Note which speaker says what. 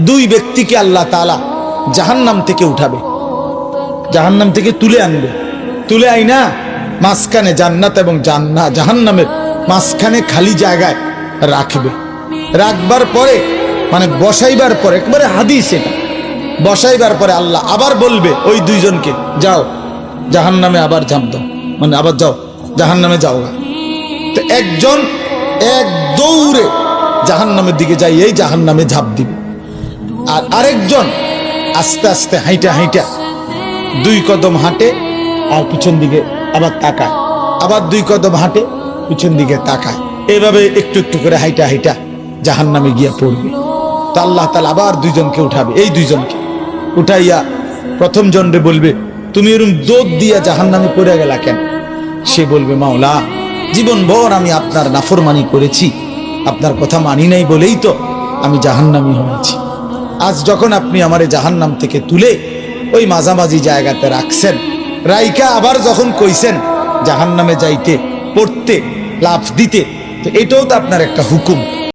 Speaker 1: দুই ব্যক্তিকে আল্লাহ তালা জাহান্নাম থেকে উঠাবে। জাহান্নাম থেকে তুলে আনবে। তুলে আইনা মাঝখানে জান্নাত এবং জান্না, জাহান্নামের মাঝখানে খালি জায়গায় রাখবে। রাখবার পরে মানে বসাইবার পরে, একবারে হাদিস এটা। বসাইবার পরে আল্লাহ আবার বলবে, ওই দুইজনকে যাও, জাহান্নামে আবার ঝাঁপ দাও। মানে আবার যাও, জাহান্নামে যাও গা। তো একজন এক দৌড়ে জাহান্নামের দিকে যাই এই জাহান্নামে ঝাঁপ দিবে। আর আরেকজন আস্তে আস্তে হাইটা হাইটা দুই কদম হাঁটে আর পিছন দিকে আবার তাকায়। আবার দুই কদম হাঁটে, পিছন দিকে তাকায়। এভাবে একটু একটু করে হাইটা হাইটা জাহান নামে গিয়া পড়বে। তো আল্লাহ তালা আবার দুইজনকে উঠাবে, এই দুইজনকে। উঠাইয়া প্রথম জনরে বলবে, তুমি এরকম দোদ দিয়া জাহান নামে পড়ে গেলা কেন? সে বলবে, মাওলা জীবন ভর আমি আপনার নাফরমানি করেছি। আপনার কথা মানি নাই বলেই তো আমি জাহান্নামি হয়েছি। আজ যখন আপনি আমারে জাহান্নাম থেকে তুলে ওই মাঝামাঝি জায়গাতে রাখছেন, রাইকা আবার যখন কইছেন জাহান্নামে যাইতে, পড়তে লাভ দিতে, তো এটাও তো আপনার একটা হুকুম।